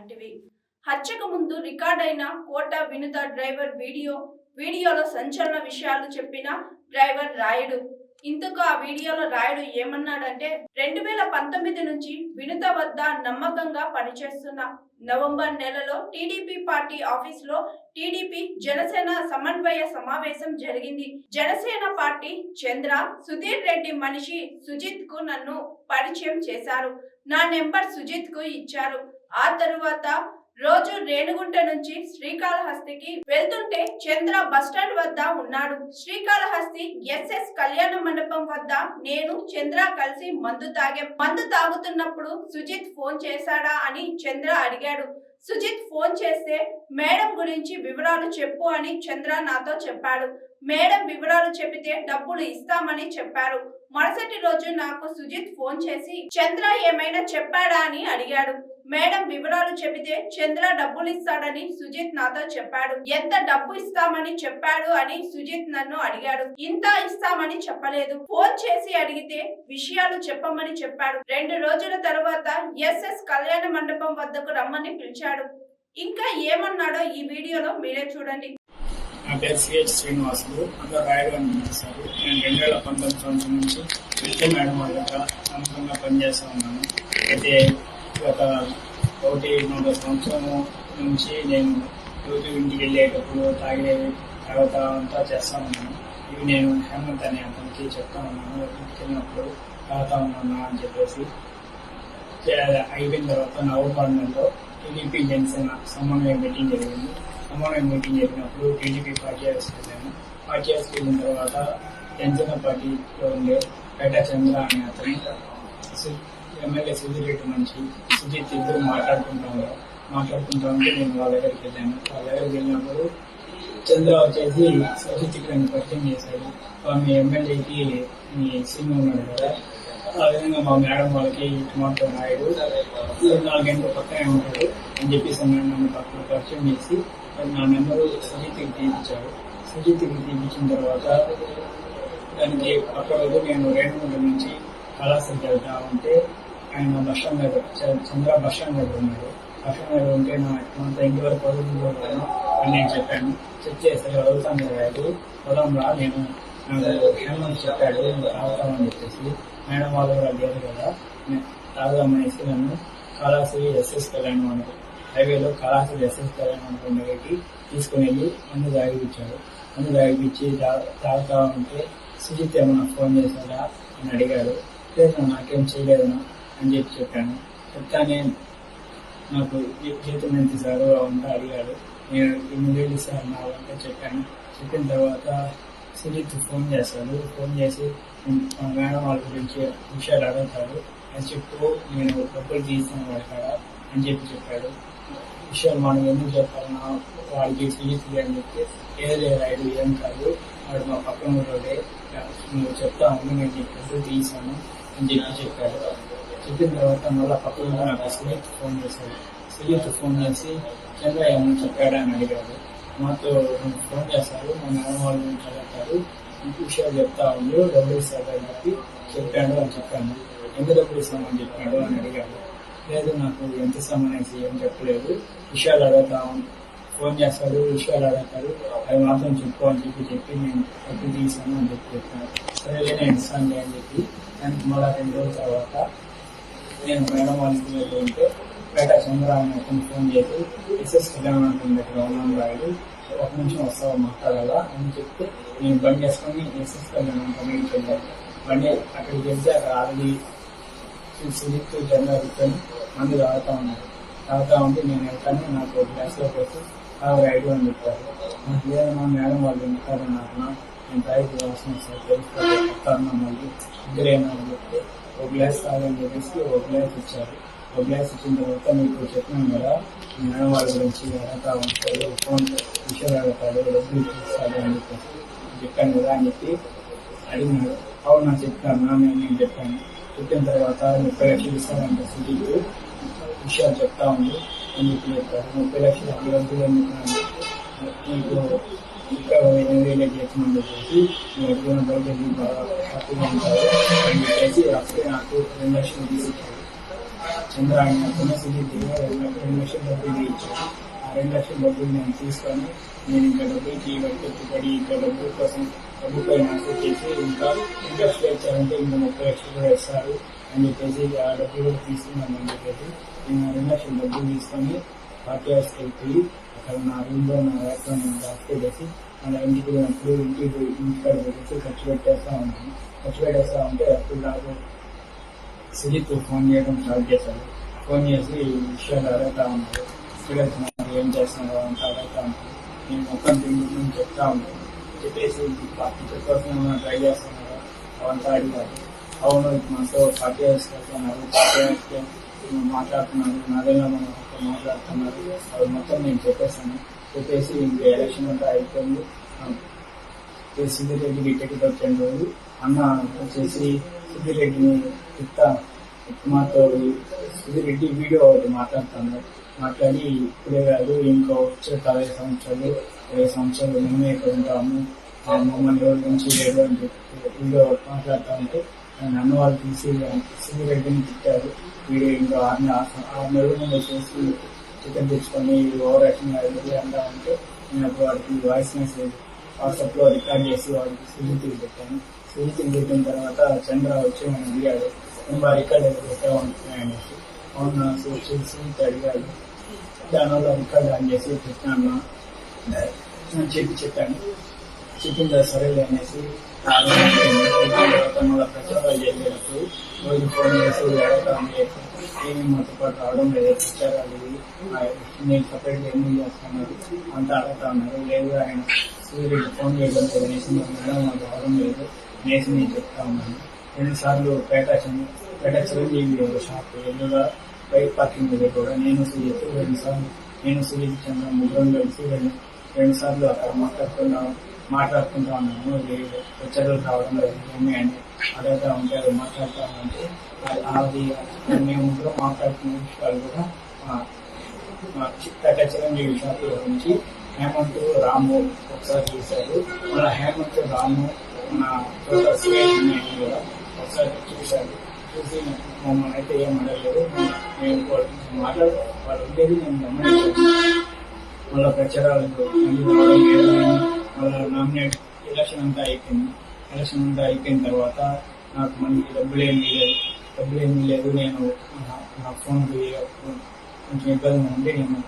లాంటివి. హత్యకు ముందు రికార్డ్ అయిన కోట వినుత డ్రైవర్ వీడియో వీడియోలో సంచలన విషయాలు చెప్పిన డ్రైవర్ రాయుడు. ఇందుకు ఆ వీడియోలో రాయుడు ఏమన్నాడంటే రెండు వేల పంతొమ్మిది నుంచి వినుత వద్ద నమ్మకంగా పనిచేస్తున్న నవంబర్ నెలలో టీడీపీ పార్టీ ఆఫీసులో టీడీపీ జనసేన సమన్వయ సమావేశం జరిగింది. జనసేన పార్టీ చంద్ర సుధీర్ రెడ్డి మనిషి సుజిత్కు నన్ను పరిచయం చేశారు. నా నెంబర్ సుజిత్కు ఇచ్చారు. ఆ తరువాత రోజు రేణుగుంట నుంచి శ్రీకాళహస్తికి వెళ్తుంటే చంద్ర బస్టాండ్ వద్ద ఉన్నాడు. శ్రీకాళహస్తి ఎస్ఎస్ కళ్యాణ మండపం వద్ద నేను చంద్ర కలిసి మందు తాగే. మందు తాగుతున్నప్పుడు సుజిత్ ఫోన్ చేశాడా అని చంద్ర అడిగాడు. సుజిత్ ఫోన్ చేస్తే మేడం గురించి వివరాలు చెప్పు అని చంద్ర నాతో చెప్పాడు. మేడం వివరాలు చెబితే డబ్బులు ఇస్తామని చెప్పారు. మరుసటి రోజు నాకు సుజిత్ ఫోన్ చేసి చంద్ర ఏమైనా చెప్పాడా అని అడిగాడు. మేడం వివరాలు చెబితే చంద్ర డబ్బులు ఇస్తాడని సుజిత్ నాతో చెప్పాడు. ఎంత డబ్బు ఇస్తామని చెప్పాడు అని సుజిత్ నన్ను అడిగాడు. ఇంత ఇస్తామని చెప్పలేదు. ఫోన్ చేసి అడిగితే విషయాలు చెప్పమని చెప్పాడు. రెండు రోజుల తర్వాత ఎస్ఎస్ కళ్యాణ మండపం వద్దకు రమ్మని పిలిచాడు. ఇంకా ఏమన్నాడో ఈ వీడియోలో మీరే చూడండి. నా పేరు సిహెచ్ శ్రీనివాసులు అందరూ నేను రెండు వేల పంతొమ్మిది సంవత్సరం నుంచి విద్య మేడం వాళ్ళ పనిచేస్తూ ఉన్నాను. అయితే ఒక ఒకటి నూట సంవత్సరం నుంచి నేను రోజు ఇంటికి వెళ్ళేటప్పుడు తాగేవి తర్వాత అంతా చేస్తా ఉన్నాను. ఇవి నేను హేమంత్ అనే అతనికి చెప్తా ఉన్నాను. ఇంటికి వెళ్ళినప్పుడు తాగుతా ఉన్నాను అని చెప్పేసి. అయిపోయిన తర్వాత నవంబర్ టీడీపీ జనసేన సమన్వయ మీటింగ్ జరిగింది. సమన్వయ మీటింగ్ జరిగినప్పుడు టీడీపీ పార్టీ వెళ్ళాను. పార్టీ హౌస్కి వెళ్ళిన తర్వాత జనసేన పార్టీలో ఉండే పేట చంద్ర అనే అతని ఎమ్మెల్యే సుధీర్ రెడ్డి మనిషి. సుజిత్ ఇద్దరు మాట్లాడుకుంటాము మాట్లాడుకుంటా ఉంటే నేను వాళ్ళ దగ్గరికి వెళ్ళాను. వాళ్ళ దగ్గరికి వెళ్ళినప్పుడు చంద్ర వచ్చేసి సుజిత్ ఇక్కడ పరిచయం చేశాడు. మీ ఎమ్మెల్యేకి మీ సీన్ ఉన్నాడు కదా. ఆ విధంగా మా మేడం వాళ్ళకి టమాటో నాయుడు నాలుగు గంటల పక్కనే ఉంటాడు అని చెప్పేసి నన్ను పక్కన పరిచయం చేసి నా నెంబరు సుజిత్కి తీయించాడు. సుజిత్కి తీయించిన తర్వాత దానికి పక్క నేను రేణుగుంట నుంచి కళాశాలకు వెళ్తా ఉంటే ఆయన బస్ స్టాండ్ చ- చంద్ర బస్ స్టాండ్ దగ్గర ఉన్నాడు బస్ ఉంటే నా కొంత ఇంటి వరకు వదులుతున్నాను అని నేను చెప్పాను. చెక్ చేస్తే వదులుతాను లేదు పొలం రా నేను నాకు హేమంత్ చెప్పాడు నువ్వు తాగుతామని చెప్పేసి. మేడం వాళ్ళు కూడా కదా నేను తాగుదామనేసి నన్ను కళాశ్రీ ఎస్ఎస్ కళ్యాణ మండపం హైవేలో కళాశ్రీ ఎస్ఎస్ కళ్యాణ మండపం తీసుకుని వెళ్ళి మందు తాగిపించాడు మందు తాగిపించి తాగుతా ఉంటే సుజిత్ ఏమన్నా ఫోన్ చేశారా అని అడిగాడు. లేదు నాకేం చేయలేదన్నా. అని చెప్పి చెప్పాను. చెప్తానే నాకు జీతం ఎంత ఇస్తారు అవంతా అడిగాడు. నేను ఇన్ని వేలు ఇస్తాను నా చెప్పాను. చెప్పిన తర్వాత సుజిత్ ఫోన్ చేస్తాడు. ఫోన్ చేసి మా మేడం వాళ్ళ గురించి విషయాలు అడుగుతాడు అని చెప్పు నేను డబ్బులు తీస్తాను వాడి కాడ అని చెప్పి చెప్పాడు. విషయాలు మనం ఎందుకు చెప్పాలన్నా వాడికి సుజిత్ అని చెప్తే ఏదో రాయుడు ఏం కాదు. వాడు మా పక్కన ఉన్నోడే. నువ్వు చెప్తా ఉండు నేను డబ్బులు తీసాను అని చెప్పి చెప్పాడు. చెప్పిన తర్వాత మళ్ళీ పక్కన ఉన్న సుజిత్ ఫోన్ చేశాడు సుజిత్ ఫోన్ చేసి చంద్ర ఏమన్నా చెప్పాడా? అని అడిగాడు మాతో ఫోన్ చేస్తారు మా మేడం వాళ్ళ నుంచి అడుగుతారు ఇంక విషయాలు చెప్తా ఉండు డబ్బులు ఇస్తాడు అని చెప్పి చెప్పాడు అని చెప్పాను. ఎంత డబ్బులు ఇస్తామని చెప్పాడు అని అడిగాడు లేదు నాకు ఎంత సంబంధించి ఏం చెప్పలేదు. విషయాలు అడుగుతా ఫోన్ చేస్తాడు విషయాలు అడుగుతారు. అవి మాత్రం చెప్పు అని చెప్పి చెప్పి నేను డబ్బులు తీసాను అని చెప్పి చెప్పాను సరే నేను ఇస్తాను అని చెప్పి దానికి మళ్ళీ రెండు రోజుల తర్వాత నేను మేడం వాళ్ళ ఇంటి దగ్గర ఉంటే పేట అతను ఫోన్ చేసి ఎస్ఎస్ కళ్యాణ్ అంటుంది దగ్గర ఉన్నాను రాయుడు ఒక నిమిషం వస్తావా మాట్లాడాలా? అని చెప్తే నేను బండి వేసుకొని ఎస్ఎస్ కళ్యాణ్ కంపెనీకి వెళ్ళాను బండి అక్కడికి వెళ్తే అక్కడ ఆల్రెడీ సుజిత్ జెండా కూర్చొని మందు తాగుతా ఉన్నారు తాగుతా ఉంటే నేను వెళ్తాను నాకు ఒక గ్లాస్లో పోసి తాగు రైడు అని చెప్పారు. నాకు లేదన్నా మేడం వాళ్ళు ఉంటారు నాకు నేను తాగి రావాల్సిన వస్తుంది తెలుసుకోవాలి మళ్ళీ ఇద్దరేనా అని చెప్తే ఒక గ్లాస్ తాగని చెప్పేసి ఒక గ్లాస్ ఇచ్చారు. ఒక గ్లాస్ ఇచ్చిన తర్వాత మీకు చెప్పినాను కదా మేడం వాళ్ళ గురించి ఎలా ఉంటాడు ఫోన్ విషయాలు అడుగుతాడు డబ్బులు ఇస్తాడు అని చెప్పేసి చెప్పాను కదా అని చెప్పి అడిగినాడు అవునా చెప్తాను నేను నేను చెప్పాను. చెప్పిన తర్వాత ముప్పై లక్షలు ఇస్తానంటే సుజీత్ విషయాలు చెప్తా ఉంది. అని చెప్పి చెప్పారు ముప్పై లక్షలు అభివృద్ధి అని ఎందుకంటే మీకు ఇంకా ఎనిమిది వేలు చేస్తున్నాను చెప్పేసి నువ్వు ఎప్పుడైనా బయట బాగా హ్యాపీగా ఉంటావు అని చెప్పేసి అప్పుడే నాకు రెండు లక్షలు తీసిచ్చాడు చంద్ర ఆయన అతను సుజిత్ రెండు రెండు డబ్బులు ఇచ్చారు ఆ రెండు లక్షల డబ్బులు నేను తీసుకొని నేను ఇంకా డబ్బులకి పెట్టుబడి ఇంకా డబ్బుల కోసం డబ్బుపై నాకు చేసి ఇంకా ఇంట్రెస్ట్ ఇచ్చారంటే ఇంకా ముప్పై లక్షలు కూడా ఇస్తారు అని చెప్పేసి ఆ డబ్బులు కూడా తీసుకున్నాను అని చెప్పేసి నేను రెండు లక్షల డబ్బులు తీసుకొని పార్టీ హౌస్కి వెళ్ళిపోయి అక్కడ నా రూమ్లో నా ల్యాప్టాప్ నేను దాచిపెట్టేసి మన ఇంటికి వెళ్ళినప్పుడు ఇంటికి ఇంటికాడ పెట్టేసి ఖర్చు పెట్టేస్తా ఉంటాను ఖర్చు పెట్టేస్తా ఉంటే అప్పుడు నాకు సుజిత్ ఫోన్ చేయడం స్టార్ట్ చేశారు. ఫోన్ చేసి విషయాలు అడుగుతా ఉన్నారు. స్టూడెంట్స్ ఏం చేస్తున్నారు అంతా అడుగుతా ఉంటాను నేను మొత్తం దీని చెప్తా ఉంటాను చెప్పేసి పార్టీ చెప్పాల్సిన ట్రై చేస్తున్నారు? అవంతా అడిగారు. అవును మాతో పార్టీ వేసుకెళ్తున్నారు పార్టీ వేసుకే మాట్లాడుతున్నారు. నాదేనా మాట్లాడుతున్నారు. అవి మొత్తం నేను చెప్పేస్తాను. చెప్పేసి ఇంక ఎలక్షన్ అంతా అయిపోయింది. సిద్ధిరెడ్డికి టికెట్ వచ్చిన రోజు అన్న వచ్చేసి సిద్ధిరెడ్డిని తిత్త మాతో సిద్ధిరెడ్డి వీడియో ఒకటి మాట్లాడుతున్నారు మాట్లాడి ఇప్పుడే కాదు ఇంకో వచ్చే పదహైదు సంవత్సరాలు ఇరవై సంవత్సరాలు మేమే ఇక్కడ ఉంటాము. మమ్మల్ని ఎవరి నుంచి లేదు అని చెప్పి వీడియో మాట్లాడుతూ ఉంటే నన్ను వాళ్ళు తీసి సిద్ధిరెడ్డిని తిట్టారు. వీడు ఇంకా ఆరు నె- ఆరు నెలల ముందు తెచ్చుకొని ఓవర్ యాక్షన్ అది అంటా ఉంటే నేను అప్పుడు వాడికి వాయిస్ మెసేజ్ వాట్సాప్లో రికార్డ్ చేసి వాడికి సుజితికి పెట్టాను. సుజితికి పెట్టిన తర్వాత చంద్ర వచ్చి మనం అడిగాడు ఇంకా రికార్డ్ అయితే పెట్టావు అనేసి అవును వచ్చి సుజిత్ అడిగాడు. దానివల్ల రికార్డ్ ఆన్ చేసి పెట్టాను చెప్పి చెప్పాను. చెప్పిందా సరేలే అనేసి ఆ రోజు మళ్ళీ ప్రచారాలు చేసేటప్పుడు రోజు ఫోన్ చేసి ఏమి మాతో పాటు రావడం లేదు ప్రచారాలు నేను సపరేట్ ఎందుకు చేస్తున్నారు అంతా అడుగుతా ఉన్నారు లేదు ఆయన సూర్యుడు ఫోన్ చేయడం లేదు అనేసి మేడం మాకు రావడం లేదు అనేసి నేను చెప్తా ఉన్నాను. రెండు సార్లు పేట పేట చిరంజీవి షాప్ ఎదురుగా బైక్ పార్కింగ్ దగ్గర కూడా నేను సుజిత్ రెండు సార్లు నేను సుజిత్ చంద్ర ముగ్గురం కలిసి రెండు సార్లు అక్కడ మాట్లాడుతున్నాను మాట్లాడుకుంటా ఉన్నాము. వచ్చారు రావడం లేదు ఏమి అని ఉంటారు ఉంటే మాట్లాడుతూ ఉంటే అది- మేము కూడా మాట్లాడుతున్న విషయాలు కూడా మా- చిరంజీవి విషయాల గురించి హేమంత్ రాము ఒకసారి చూశారు. మన హేమంత్ రాము మన కూడా ఒకసారి చూశారు. చూసి మమ్మల్ని అయితే ఏం అడగలేదు మేము వాళ్ళ- మాట్లాడు వాళ్ళు ఉండేది మేము గమనించాము వాళ్ళ ప్రచారాలు మళ్ళీ నామినేట్ ఎలక్షన్ అంతా అయిపోయింది. ఎలక్షన్ అంతా అయిపోయిన తర్వాత నాకు మనకి డబ్బులు ఏమీ లేదు డబ్బులు ఏమీ లేదు నేను నా- ఫోన్ కొంచెం ఇబ్బందిగా ఉంది. నేను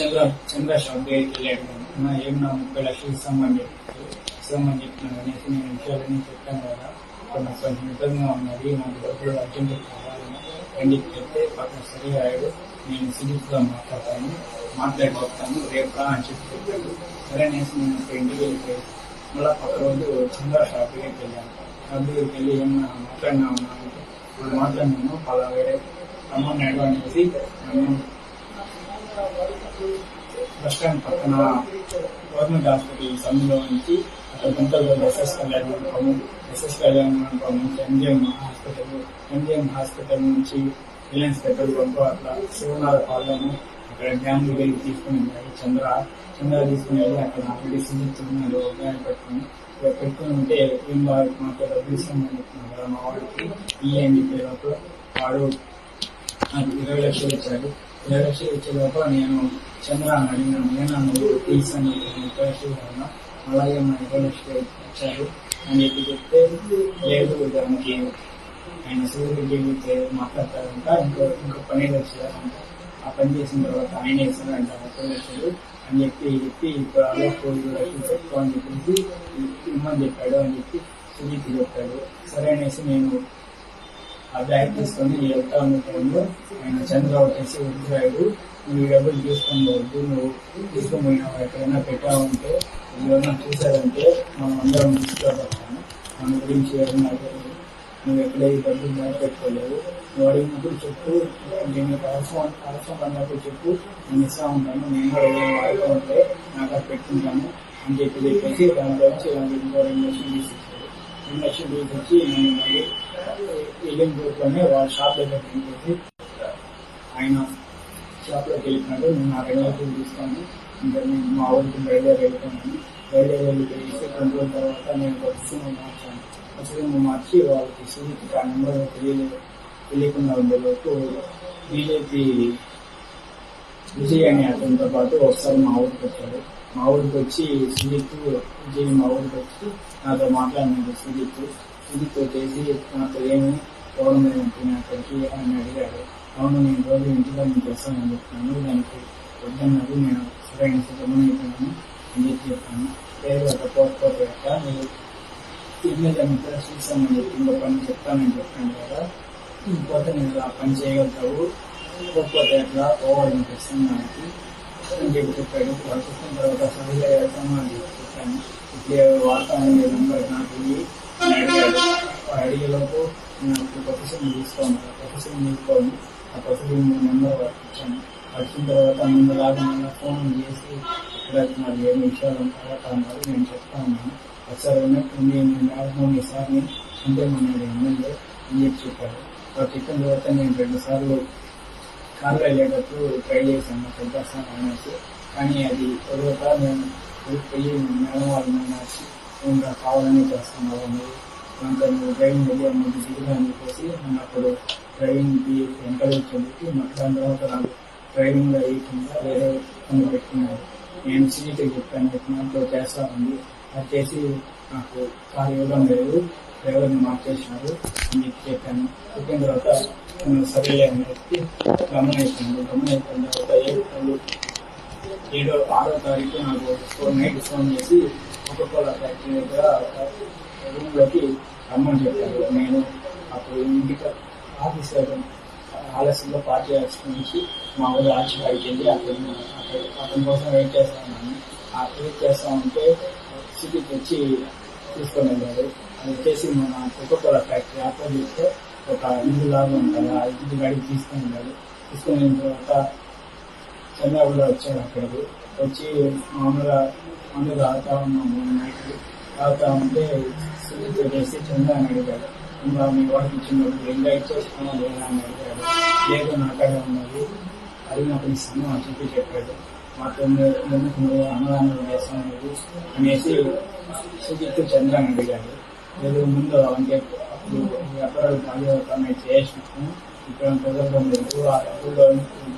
చంద్ర చంద్ర షాప్ దగ్గరికి వెళ్ళాడు నా ఏం నా ముప్పై లక్షలు ఇస్తామని చెప్పి ఇస్తామని చెప్తున్నాను అనేసి నేను విషయాలన్నీ చెప్పాను కదా. నాకు కొంచెం ఇబ్బందిగా ఉన్నది. నాకు డబ్బులు అర్జెంట్ కావాలని అని చెప్తే పక్కన సరిగా నేను సిరీస్గా మాట్లాడతాను. మాట్లాడిపోతాను రేపు అని చెప్పి చెప్పాడు. ఎవరైనా నేను ఒక ఇంటికి వెళ్ళిపోయి మళ్ళీ పక్క రోజు చంద్ర షాప్ దగ్గరికి వెళ్ళాను. షాప్ దగ్గరికి వెళ్ళి ఏమన్నా మాట్లాడినా ఉన్నా అంటే ఇప్పుడు మాట్లాడినాను అలా వేరే అమ్మని రమ్మన్నాడు అనేసి నన్ను బస్ స్టాండ్ పక్కన గవర్నమెంట్ హాస్పిటల్ సమ్మెలో నుంచి అక్కడ గుంటలో ఎస్ఎస్ కళ్యాణ్ మండపము ఎస్ఎస్ కళ్యాణ్ మండపం నుంచి ఎంజిఎం హాస్పిటల్ ఎంజిఎం హాస్పిటల్ నుంచి రిలయన్స్ పెట్రోల్ పంపు అట్లా శివనాథ పాలము అక్కడ వెళ్ళి తీసుకుని వెళ్ళాడు చంద్ర చంద్ర తీసుకుని వెళ్ళి అక్కడ ఆల్రెడీ సుజిత్ ఉన్నాడు గాయం పెట్టుకుని ఇక్కడ పెట్టుకుని ఉంటే ఏం వాడికి మాతో డబ్బులు ఇస్తామని చెప్తున్నాడు కదా మా వాడికి. ఈ అని చెప్పే లోపల వాడు నాకు ఇరవై లక్షలు ఇచ్చాడు. ఇరవై లక్షలు ఇచ్చే లోపల నేను చంద్ర అని అడిగినాను. నేను నువ్వు తీసుకుని ఇరవై లక్షలు కన్నా అలాగే మా ఇరవై లక్షలు ఇచ్చారు అని చెప్పి చెప్తే లేదు దానికి ఆయన సూర్యుడికి మాట్లాడతారంట. ఇంకో ఇంకో పని వచ్చారంట ఆ పని చేసిన తర్వాత ఆయన ఇస్తారంట ముప్పై వచ్చాడు అని చెప్పి చెప్పి ఇప్పుడు అలా కోటి లక్షలు అని చెప్పేసి ఇమ్మని చెప్పాడు అని చెప్పి సుజిత్ చెప్పాడు. సరే అనేసి నేను ఆ బ్యాగ్ తీసుకొని వెళ్తా ఉన్న టైంలో ఆయన చంద్ర వచ్చేసి వద్దురాయుడు నువ్వు డబ్బులు తీసుకొని పోవద్దు నువ్వు తీసుకొని పోయినావు? ఎక్కడైనా పెట్టావంటే ఎవరైనా చూసారంటే మనం అందరం తీసుకురాబడతాము మన గురించి ఎవరైనా నువ్వు ఎక్కడ ఈ డబ్బులు బ్యాగ్ నువ్వు అడిగినప్పుడు చెప్పు నేను అవసరం అవసరం అన్నప్పుడు చెప్పు నేను ఇస్తా ఉంటాను నేను కూడా ఏదైనా వాడుతూ ఉంటే నాకు అది పెట్టుకుంటాను అని చెప్పి చెప్పేసి దాంట్లో నుంచి ఇంకో రెండు లక్షలు తీసుకొచ్చాడు రెండు లక్షలు తీసుకొచ్చి నేను మళ్ళీ వెళ్ళిన గ్రూప్లోనే వాళ్ళ షాప్ దగ్గర తీసుకొచ్చి ఆయన షాప్లోకి వెళ్ళిపోయాడు నేను ఆ రెండు లక్షలు తీసుకొని ఇంకా నేను మా ఊరికి బయలుదేరి వెళ్తున్నాను బయలుదేరి వెళ్ళిపోయి రోజుల తర్వాత నేను ఒక మార్చాను. ఒక మార్చి వాళ్ళకి సుజిత్ ఆ నెంబర్ తెలియలేదు. తెలియకుండా ఉండేలోపు బీజేపీ విజయ్ అనే అతనితో పాటు ఒకసారి మా ఊరికి వచ్చాడు మా ఊరికి వచ్చి సుజిత్ విజయ్ మా ఊరికి వచ్చి నాతో మాట్లాడినాడు సుజిత్ సుజిత్ వచ్చేసి నాతో ఏమి పోవడం లేదంటే అక్కడికి ఆయన అడిగాడు. అవును నేను రోజు ఇంటిలో నేను చేస్తానని చెప్తాను దానికి వద్దన్నది నేను సరైన సిద్ధమని అయిపోయినాను అని చెప్పి చెప్పాను లేదు ఒక పోకపోతే అక్క నేను తిరిగి చూసామని చెప్పి ఇంకో పని చెప్తానని చెప్పాను కదా పోతే నేను ఆ పని చేయగలుగుతావు పోకపోతే ఎట్లా పోవాలని నాకు అని చెప్పి చెప్పాడు వాళ్ళు చెప్పిన తర్వాత సరిగ్గా వెళ్తాము అని చెప్పి చెప్పాను ఇట్లే వాతావరణం లేదంటే నాకు అడిగాడు ఆ అడిగేలోపు నాకు అప్పుడు కొత్త సిమ్ తీసుకోను ఆ కొత్త సిమ్ నెంబర్ ఇచ్చాను వచ్చిన తర్వాత ముందులాగా మళ్ళీ ఫోన్ చేసి ఇక్కడ నాకు ఏమి విషయాలు ఉంటాయో అన్నారు నేను చెప్తా ఉన్నాను ఒకసారి ఉన్నట్టుండి నేను మ్యాక్సిమం ఈసారిని అంటే మన ఎమ్మెల్యే అని చెప్పి చెప్పారు చెప్పిన తర్వాత నేను రెండు సార్లు కార్లో వెళ్ళేటప్పుడు ట్రై చేశాను పెద్దస్తాను అనేసి కానీ అది తర్వాత నేను పోయి మేడం వాళ్ళు మార్చి ఇంకా కావాలని చేస్తున్నావు మీరు ఇంకా నువ్వు డ్రైవింగ్ వెళ్ళి ముందు దిగుదా అని చెప్పేసి నన్ను అప్పుడు డ్రైవింగ్కి ఎంకరేజ్ చెందుతూ నాకు దాని తర్వాత నాకు డ్రైవింగ్ వేయకుండా వేరే పని పెట్టుకున్నాను నేను సీట్ చెప్పాను చెప్పినట్టు చేస్తా ఉంది అది చేసి నాకు కారు ఇవ్వడం లేదు. డ్రైవర్ని మార్చేసినారు అని చెప్పి చెప్పాను. చెప్పిన తర్వాత నేను సరేలే అని చెప్పి గమనించాను. గమనించిన తర్వాత ఏడు ఏడో ఆరో తారీఖు నాకు ఫోన్ నైట్ ఫోన్ చేసి ఒక్కొక్క ఫ్యాక్టరీ దగ్గర రూమ్లోకి రమ్మని చెప్పారు. నేను అప్పుడు ఇంటికి ఆఫీస్ ఆలస్యంగా ఆలస్యంలో పార్టీ ఆఫీస్ నుంచి మా ఊరు ఆర్చికాడికి వెళ్ళి అక్కడ అతని కోసం వెయిట్ చేస్తా ఉన్నాను ఆ వెయిట్ చేస్తా ఉంటే సిటీకి వచ్చి తీసుకొని వెళ్ళాడు అది వచ్చేసి మన కోకోకోలా ఫ్యాక్టరీ ఆపోజిట్ ఒక ఇల్లు లాగా ఉంటుంది. ఆ ఇంటి గాడికి తీసుకొని వెళ్ళాడు తీసుకొని వెళ్ళిన తర్వాత చంద్రబాబు వచ్చాడు అక్కడికి. వచ్చి మామూలుగా మందు తాగుతా ఉన్నాము నైట్ తాగుతా ఉంటే సిటీ చేసి చంద్ర అని అడిగాడు ఇంకా మీ వాడికి ఇచ్చినప్పుడు ఎంజాయ్ చేసుకున్నా లేదా? అని అడిగాడు లేదు నాకడే ఉన్నది. అడిగినప్పుడు ఇస్తాను అని చెప్పి చెప్పాడు. మాతో ఎందుకు అన్నదానం చేస్తాను లేదు అనేసి సుజిత్ చంద్ర అని అడిగాడు. లేదు ముందు అంటే అప్పుడు వ్యాపారాలు అవుతామని చేసినాము ఇక్కడ కుదరడం లేదు ఆ డబ్బుల్లో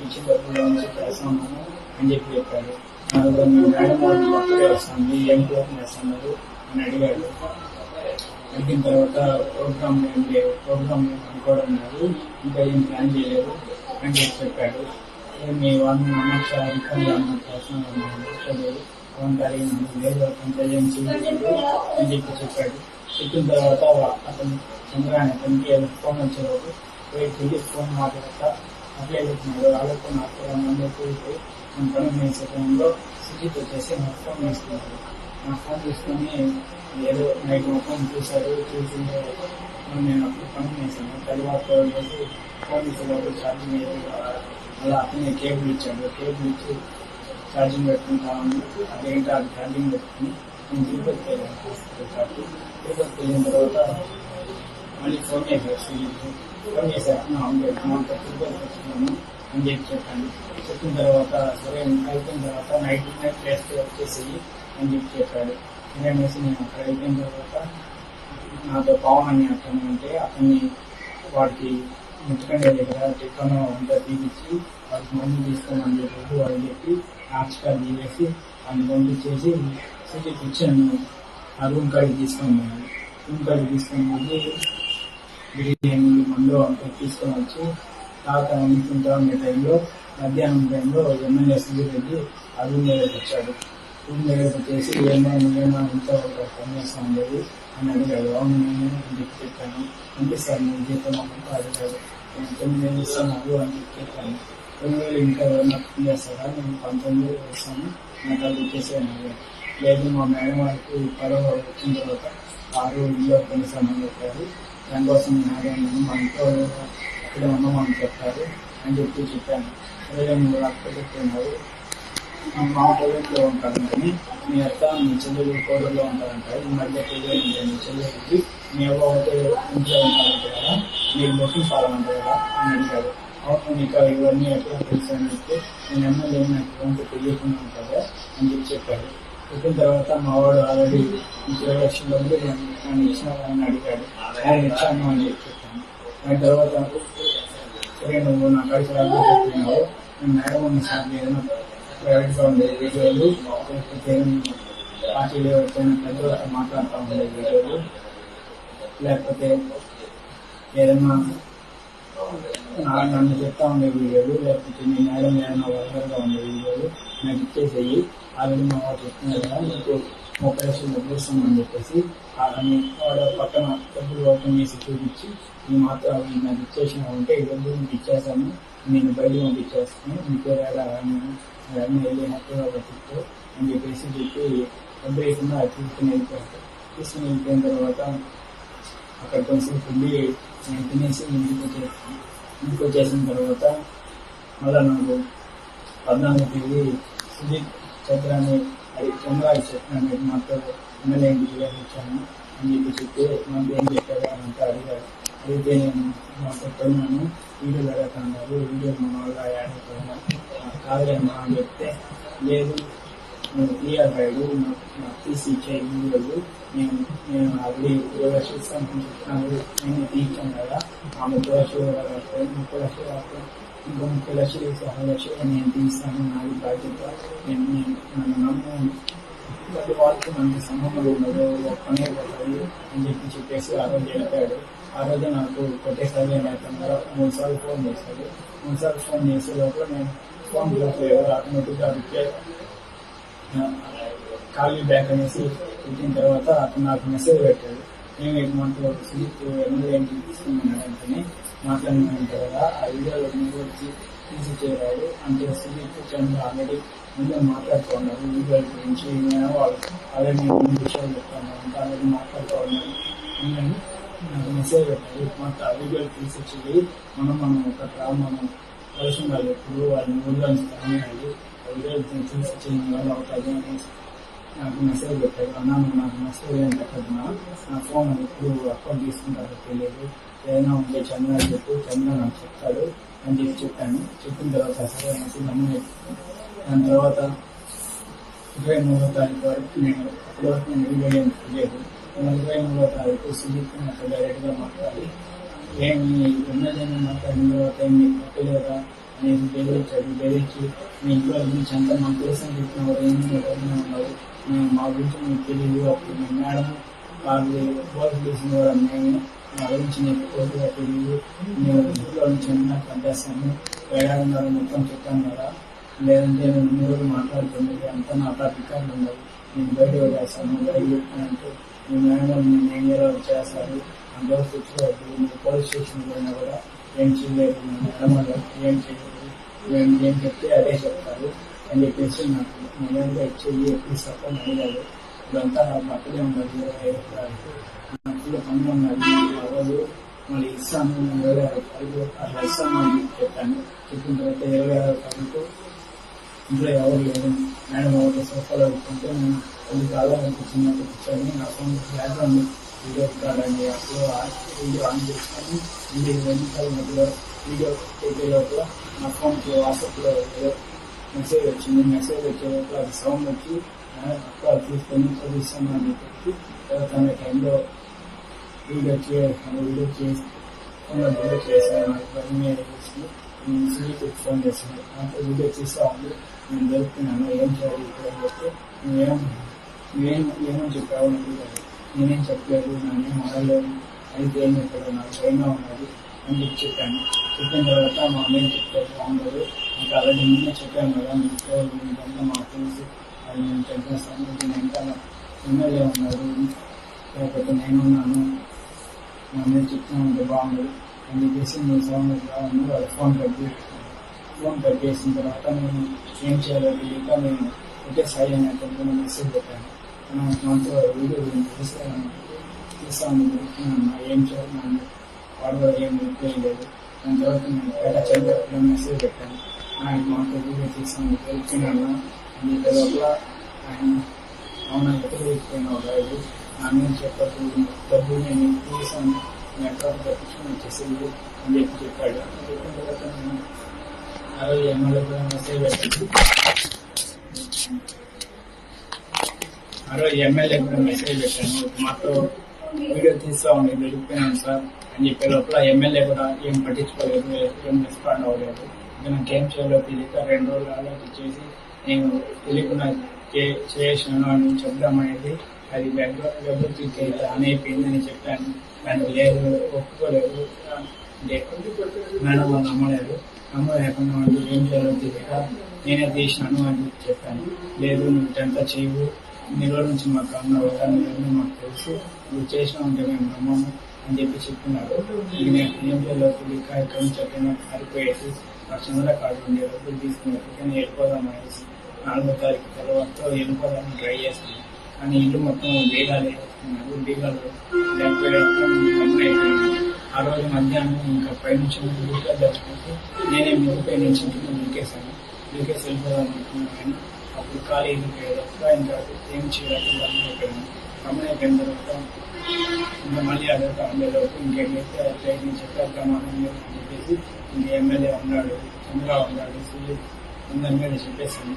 ఇచ్చిన డబ్బుల్లో నుంచి చేస్తాము అని చెప్పి చెప్పాడు. మీ మేడం వాళ్ళు అప్పుడే వస్తుంది ఏం ప్రోగ్రామ్ చేస్తున్నారు అని అడిగాడు. అడిగిన తర్వాత ప్రోగ్రామ్ ఏం లేవు ప్రోగ్రామ్ అనుకోవడం లేదు ఇంకా ఏం ప్లాన్ చేయలేదు అని చెప్పి చెప్పాడు. "ఏ, మీ వాళ్ళని నమ్మచ్చా రికమ్ అతను అని చెప్పి చెప్పాడు చెప్పిన తర్వాత అతను చంద్రాన్ని అతనికి ఫోన్ వచ్చేవాడు పోయి తిరిగి ఫోన్ మాట్లాడతా అట్లే పెట్టినాడు వాళ్ళకు నాకు మంది నేను పని చేసే టైంలో సుజిత్ వచ్చేసి నా ఫోన్ తీసుకున్నాడు నా ఫోన్ తీసుకొని ఏదో నైట్ మొత్తం చూశాడు చూసి నేను అప్పుడు పని చేశాను తర్వాత రోజు ఫోన్ తీసేటప్పుడు ఛార్జింగ్ అయ్యేది అలా అతనే కేబుల్ ఇచ్చాడు. కేబుల్ ఇచ్చి ఛార్జింగ్ పెట్టుకుంటా ఉంది అదేంటో అది ఛార్జింగ్ పెట్టుకుని నేను తిరుపతికి వెళ్ళాను. హాస్పిటల్ తిరుపతికి వెళ్ళిన తర్వాత మళ్ళీ ఫోన్ చేశారు సుజిత్ ఫోన్ చేశారు అవును అమౌంట్ తిరుపతికి వచ్చినాను అని చెప్పి చెప్పాను. చెప్పిన తర్వాత సరే అయిపోయిన తర్వాత నైట్ నైట్ టెస్ట్ వచ్చేసి అని చెప్పి చెప్పాడు. అనేసి నేను అక్కడ అయిపోయిన తర్వాత నాతో పవన్ అని అతను ఉంటే అతన్ని వాడికి ముఖ్యంగా దగ్గర టిఫన్ అంతా తీపిచ్చి వాళ్ళకి మందు తీసుకోమని చెప్పి వాడు చెప్పి ఆర్చికార్ తీసేసి ఆయన పంపించేసి సిటీ కూర్చొని ఆ రూమ్ కాడికి తీసుకొని పోయాను రూమ్ కాడికి తీసుకొని పోయి బిర్యానీ మందు అంతా తీసుకొని వచ్చి తాత అనుకుంటా ఉండే టైంలో మధ్యాహ్నం టైంలో ఎమ్మెల్యే సుధీర్ రెడ్డి ఆ రూమ్ దగ్గరికి వచ్చాడు రూమ్ దగ్గరికి వచ్చేసి ఏమో నువ్వేమో ఒక ఉపన్యాసం చేస్తా ఉండేది అని అడిగాడు అవును నేను అని చెప్పి చెప్పాను అంటే సార్ నేను జీతం అమ్మంటే అడిగాడు నేను తొమ్మిది వేలు ఇస్తాను అని చెప్పి చెప్పాను తొమ్మిది వేలు ఇంకా ఎవరైనా చేస్తారా నేను పంతొమ్మిది వేలు ఇస్తాను నాకు అది ఇచ్చేసాను అడిగాడు లేదు మా మేడం వాళ్ళకి పదవ వచ్చిన తర్వాత ఆరు ఇల్లు కొనిస్తామని చెప్పారు దానికోసం నేను అడిగాను మా ఇంట్లో అక్కడ ఉన్నామని చెప్పారు అని చెప్పి చెప్పాను సరే నువ్వు అక్కడ చెప్తున్నారు మా కోవిడ్లో ఉంటాను మీ అత్త మీ చెల్లెలు కోడల్లో ఉంటారంటారు. ఈ మధ్య పెళ్ళి మీ చెల్లెలకి మీ అవ్వ అయితే ఇంట్లో ఉంటారంట కదా మీకు బొట్టు పాలంట కదా అని అడిగారు. అవును మీకు ఇవన్నీ ఎట్లా తెలుసు అని చెప్తే నేను ఎమ్మెల్యే నాకు ఇవంతా తెలియకుండా ఉంటుందా? అని చెప్పి చెప్పాడు చెప్పిన తర్వాత మా వాడు ఆల్రెడీ ఇరవై లక్షల ఉంది నన్ను ఇచ్చిన అని అడిగాడు. నేను ఇచ్చాను అని చెప్పి చెప్పాను. దాని తర్వాత సరే నువ్వు నా కలిసి చెప్తున్నావు నేను మేడం సార్ ఏదైనా ప్రైవేట్ ఉండే వీడియోలు లేకపోతే పార్టీలు ఎవరికైనా పెద్దలతో మాట్లాడుతూ ఉండే వీడియోలు లేకపోతే ఏదైనా నన్ను చెప్తా ఉండే వీడియోలు లేకపోతే మీ మేడం ఏదైనా వర్గంగా ఉండే వీడియోలు నాకు ఇచ్చేసేయి. ఆల్రెడీ మా వాడు చెప్తున్నారు కదా మీకు ముప్పై లక్షలు డబ్బులు ఇస్తామని చెప్పేసి అని వాడు పక్కన డబ్బులు ఓపెన్ చేసి చూపించి ఈ మాత్రం అవి నాకు ఇచ్చేసిన ఉంటే ఈ డబ్బులు మీకు ఇచ్చేసాను నేను బయట పంపించేస్తాను మీకు వేరే నేను అవన్నీ వెళ్ళి హ్యాపీగా బతికితో అని చెప్పేసి చెప్పి డబ్బులు తీసుకుని వెళ్ళిపోతాను తీసుకుని వెళ్ళిపోయిన తర్వాత అక్కడ కొంచెం ఫుడ్ నేను తినేసి ఇంటికి వచ్చేసాను ఇంటికి వచ్చేసిన తర్వాత మళ్ళా నాకు పద్నాలుగు తేదీ సుజిత్ చంద్రాన్ని అది చంద్రాకి చెప్పినాను మాతో ఎమ్మెల్యే ఇంటికి వెళ్ళి వచ్చాను అని చెప్పి చెప్తే మాకు ఏం చెప్పారు అని అంతా అడిగారు అయితే నేను మాతో పోయినాను వీడియో పెడతాన్నారు వీడియో మన వల్ల యాడ్ అవుతున్నాను కాదులేమ్మా అని చెప్తే లేదు నువ్వు క్లియర్ అయ్యాడు నాకు తీసి ఇచ్చే వీడియోలు నేను నేను ఆల్రెడీ ఇరవై చూస్తాను చెప్తాను నేను తీర్చాను కదా. ఆ ముప్పై లక్షలు రాకపోతే ముప్పై లక్షలు రాకపోతే ఇంకో ముప్పై లక్షలు వేసి లక్షలు నేను తీస్తాను నాది బాధ్యత. నేను నేను నన్ను నమ్ము. ప్రతి వాళ్ళకి మనకి సంబంధం ఉండదు. ఒక్కనే పోతుంది అని చెప్పి చెప్పేసి ఆ రోజు వెళ్ళిపోయాడు ఆ రోజు నాకు కొట్టేసారి ఏమైతుందో మూడు సార్లు ఫోన్ చేశారు. మూడు సార్లు ఫోన్ చేసే లోపల నేను ఫోన్ చేయలేదు ఆటోమేటిక్గా రిప్లై కాల్ బ్యాక్ అనేసి పెట్టిన తర్వాత అతను నాకు మెసేజ్ పెట్టాడు. నేను ఎటువంటి మంత్ ఎనిమిది తీసుకున్నాను వెంటనే. మాట్లాడిన కదా ఆ వీడియోలో మీరు వచ్చి తీసి చేరాడు అంటే స్లీప్ చంద్ర ఆల్రెడీ ముందే మాట్లాడుతూ వీడియోల గురించి నేను వాళ్ళు ఆల్రెడీ విషయాలు చెప్తాను. అంటే ఆల్రెడీ మాట్లాడుకోవాలి అని మెసేజ్ పెట్టాలి మాకు వీడియోలు తీసి మనం మనం ఒక మనం కలిసి ఉండాలి ఎప్పుడు వాళ్ళని ఊళ్ళో తరమేయాలి వీడియోలు తీసుకొచ్చిన వల్ల అవుతుంది నాకు మెసేజ్ పెట్టాడు అన్నా నువ్వు నాకు మెసేజ్ ఏం పెట్టదున్నా నా ఫోన్ ఎప్పుడు అకౌంట్ తీసుకుంటారో తెలియదు ఏదైనా ఉంటే చంద్ర చెప్పు చంద్ర నాకు చెప్తాడు అని చెప్పి చెప్పాను చెప్పిన తర్వాత సరే అనేసి నమ్ముని దాని తర్వాత ఇరవై మూడో తారీఖు వరకు నేను అప్పటి వరకు నేను వీడియో ఏం తెలియదు మూడో తారీఖు డైరెక్ట్గా మాట్లాడి ఏమి ఎమ్మెల్యేని మాట్లాడిన తర్వాత ఏమి తెలియదా అనేది బెదిరించాడు బెదిరించి మీ ఇంట్లో గురించి అంతా మా తెలుసని చెప్పినవారు ఏమి ఎవరైనా మేము మా గురించి మీకు తెలియదు అప్పుడు మీ మేడం వాళ్ళు చేసిన వారు మేము మా గురించి నీకు పూర్తిగా తెలియదు. మేము ఇంట్లో నుంచి నాకు పంపేస్తాను ఏడాదిన్నర మొత్తం చెప్పాను కదా. లేదంటే నేను ఇన్ని మాట్లాడుతుంది అంతా నా టాపికాలు ఉన్నాయి నేను బయట వదిలేస్తాను బయట చెప్పినంటే మీ మేడం నేను ఏం చేయాలో చేస్తారు. అందరూ తెచ్చుకోవద్దు మీరు పోలీస్ స్టేషన్ పోయినా కూడా ఏం చేయలేదు. మేడం ఏం చేయలేదు. ఏం ఏం చెప్తే అదే చెప్తారు. అని చెప్పేసి నాకు మేడంగా ఇచ్చేది ఎప్పుడు సత్తం అడిగారు ఇదంతా నా పక్కనే ఉన్నది. ఇరవై ఐదు తారీఖు నాకు పని ఉన్నది. అవ్వదు మళ్ళీ ఇస్తాను. ఇరవై ఆరు రూపాయలు అట్లా ఇస్తాను అని చెప్పాను. చెప్పిన తర్వాత ఇరవై ఆరు తారీఖు ఇంట్లో ఎవరు లేదు మేడం ఎవరు సోఫాలో పెట్టుకుంటే నేను కొన్ని కాలం చిన్నప్పుడు కూర్చొని నా ఫోన్ బ్యాక్గ్రౌండ్ వీడియో కాదండి అప్పుడు ఆ వీడియో ఆన్ చేసుకొని వీడియో ఇరవై నిమిషాల మధ్యలో వీడియో పెట్టే లోపల నా ఫోన్కి వాట్సాప్లో ఏదో మెసేజ్ వచ్చింది మెసేజ్ వచ్చే లోపల అది సౌండ్ వచ్చి అక్కడ తీసుకొని చదివిస్తాను అని చెప్పి తర్వాత ఆ టైంలో వీడియో చే వీడియో చేసి ఫోన్లో వీడియో చేశాను నాకు పని చేసి నేను సునీతకి ఫోన్ చేశాను అంటే వీడియో చేస్తా ఉంది నేను దొరుకుతున్నాను ఏం చేయాలి ఇక్కడ అని చెప్తే నువ్వేం నువ్వేం ఏమని చెప్పావు అని అడిగాడు నేనేం చెప్పలేదు నన్ను అడగలేదు అయితే ఏం చెప్పాడు నాకు భయంగా ఉన్నది అని చెప్పి చెప్పాను చెప్పిన తర్వాత మా అమ్మాయి చెప్తే బాగుండదు నాకు ఆల్రెడీ ముందే చెప్పాను కదా మీకు మీకంతా మా ఫ్రెండ్స్ అది నేను చెప్పేస్తాను నేను ఇంకా ఎమ్మెల్యే ఉన్నారు లేకపోతే నేనున్నాను మా మీద చెప్తూ ఉంటే బాగుండదు అని చెప్పేసి నేను సౌండ్ బాగుంది వాళ్ళు ఫోన్ కట్టి ఫోన్ కట్ చేసిన తర్వాత నేను ఏం చేయాలో తెలియక నేను ఒకే సాయి అని అతను మెసేజ్ పెట్టాను నాకు వీడియో గురించి తీస్తాను ఏం చేయాలి నన్ను వాడు ఏం రిప్లై లేదు దాని తర్వాత నేను ఎలా చంద్ర మెసేజ్ పెట్టాను ఆయన మాతో వీడియో తీసాను తెలుసుకున్నాను అని చెప్పే లోపల ఆయన అవునా ఎక్కడ వెళ్ళిపోయినా రాదు నా నేను చెప్పదు డబ్బు నేను తీసాను నెట్వర్క్ తప్పించుకొని వచ్చేసింది అని చెప్పి చెప్పాడు చెప్పిన తర్వాత నేను ఆ రోజు ఎమ్మెల్యే కూడా మెసేజ్ పెట్టాను ఆ రోజు ఎమ్మెల్యే కూడా మెసేజ్ పెట్టాను మాతో వీడియో తీస్తా ఉండి వెళ్ళిపోయినాను సార్ అని చెప్పే లోపల ఎమ్మెల్యే కూడా ఏం పట్టించుకోలేదు ఏం రెస్పాండ్ అవ్వలేదు నేను నాకేం చేయాలో తెలియక రెండు రోజులు ఆలోచించేసి నేను తెలియకుండా చేశాను చేసాను అని చెప్దామనేది అది వెబ్ వెబ్ క్లిక్ అని అయిపోయిందని చెప్పాను. కానీ లేదు ఒప్పుకోలేదు. మేడం వాళ్ళు నమ్మలేదు. నమ్మలేకుండా వాళ్ళు ఏం చేయాలో తెలియక నేనే తీసినాను అని చెప్పాను. లేదు నువ్వు ఇటంతా చేయవు. ఇన్ని రోజుల నుంచి మాకు అన్న కదా నువ్వు మాకు తెలుసు. నువ్వు చేసినావు ఉంటే మేము నమ్మము అని చెప్పి చెప్తున్నారు. నేను ఏం చేయాలో తెలియక ఇక్కడ నుంచి ఎక్కడైనా పారిపోయేసి లక్ష కూడా కాదు ఉండే డబ్బులు తీసుకుని ఎక్కడికైనా వెళ్ళిపోదాం అనేసి నాలుగో తారీఖు తర్వాత వెళ్ళిపోదామని ట్రై చేస్తాను కానీ ఇల్లు మొత్తం వేగాలే వేసుకున్నారు బీగాలు. ఆ రోజు మధ్యాహ్నం ఇంకా పైనుంచి ఊరికే జరుపుకుంటూ నేనే మిగిలిపోయి నుంచి ఇంటికి దురికేశాను దురికేసి వెళ్ళిపోదాం అనుకున్నాను అప్పుడు ఖాళీ వెళ్ళిపోయేటప్పుడు ఇంకా ఏం చేయాలి? గమనం అయిపోయాను గమనం అయిపోయిన తర్వాత ఇంకా మళ్ళీ అదొక ఉండేలోపు ఇంకేమైతే ట్రైనింగ్ చెప్పారు ప్రమాణం చెప్పేసి ఇంకా ఎమ్మెల్యే ఉన్నాడు చంద్రరావు ఉన్నాడు సీఎం అందరి మీద చెప్పేసాను